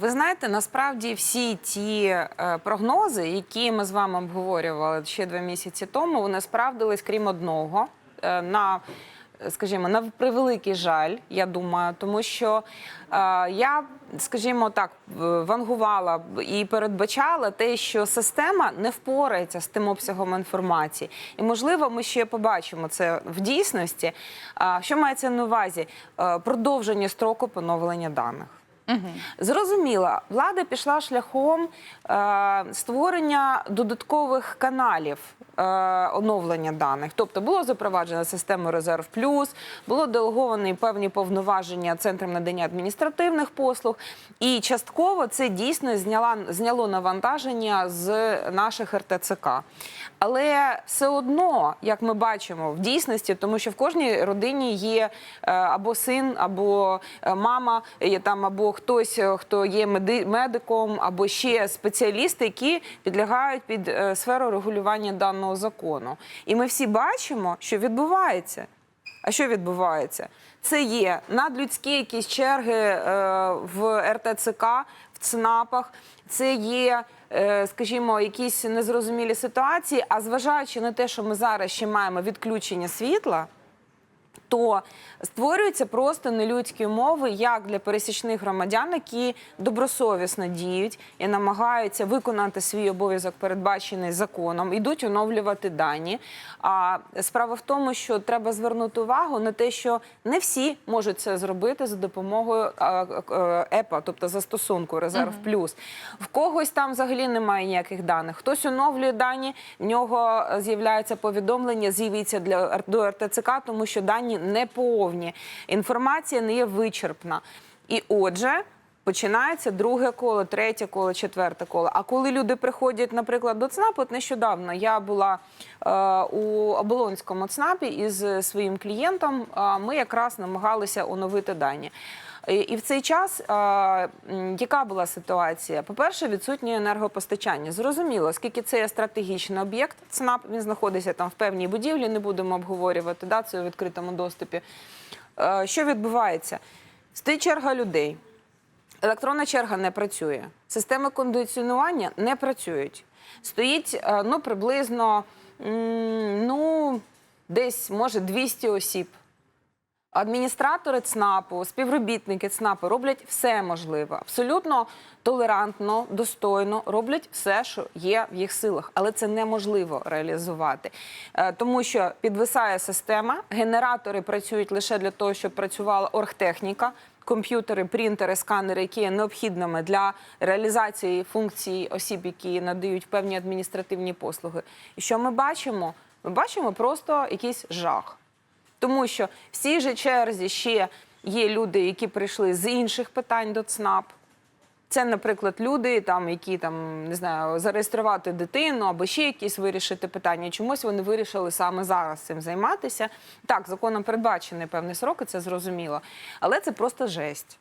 Ви знаєте, насправді всі ті е, прогнози, які ми з вами обговорювали ще два місяці тому, вони справдились, крім одного. Е, на Скажімо, на превеликий жаль, я думаю, тому що е, я, скажімо так, вангувала і передбачала те, що система не впорається з тим обсягом інформації. І можливо, ми ще побачимо це в дійсності. А що мається на увазі? Е, Продовження строку поновлення даних. Зрозуміло, влада пішла шляхом е, створення додаткових каналів оновлення даних. Тобто було запроваджена система Резерв Плюс, було делеговані певні повноваження центрам надання адміністративних послуг, і частково це дійсно зняла, зняло навантаження з наших РТЦК. Але все одно, як ми бачимо, в дійсності, тому що в кожній родині є е, або син, або е, мама, є там або хтось, е, хто є меди- медиком, або ще спеціалісти, які підлягають під е, сферу регулювання даного закону. І ми всі бачимо, що відбувається. А що відбувається? Це є надлюдські якісь черги е, в РТЦК, в ЦНАПах, це є, е, скажімо, якісь незрозумілі ситуації. А зважаючи на те, що ми зараз ще маємо відключення світла, то створюються просто нелюдські умови як для пересічних громадян, які добросовісно діють і намагаються виконати свій обов'язок, передбачений законом, ідуть оновлювати дані. А справа в тому, що треба звернути увагу на те, що не всі можуть це зробити за допомогою е, ЕПА, тобто застосунку Резерв Плюс. В когось там взагалі немає ніяких даних. Хтось оновлює дані, в нього з'являється повідомлення, з'явиться для до РТЦК, тому що дані не повні. Інформація не є вичерпна. І отже. Починається друге коло, третє коло, четверте коло. А коли люди приходять, наприклад, до ЦНАПу, от нещодавно я була е, у оболонському ЦНАПі із своїм клієнтом. е, ми якраз намагалися оновити дані. І- в цей час яка була ситуація? По-перше, відсутнє енергопостачання. Зрозуміло, оскільки це є стратегічний об'єкт, ЦНАП він знаходиться там в певній будівлі, не будемо обговорювати да, це у відкритому доступі. Що відбувається? Стоїть черга людей. Електронна черга не працює. Системи кондиціонування не працюють. Стоїть ну, приблизно ну, десь, може, 200 осіб. Адміністратори ЦНАПу, співробітники ЦНАПу роблять все можливе, абсолютно толерантно, достойно роблять все, що є в їх силах, але це неможливо реалізувати, Е, тому що підвисає система, генератори працюють лише для того, щоб працювала оргтехніка. Комп'ютери, принтери, сканери, які є необхідними для реалізації функцій осіб, які надають певні адміністративні послуги. І що ми бачимо? Ми бачимо просто якийсь жах. Тому що в цій же черзі ще є люди, які прийшли з інших питань до ЦНАП. Це, наприклад, люди, там, які там не знаю, зареєструвати дитину або ще якісь вирішити питання. Чомусь вони вирішили саме зараз цим займатися. Так, законом передбачений певний срок, і це зрозуміло, але це просто жесть.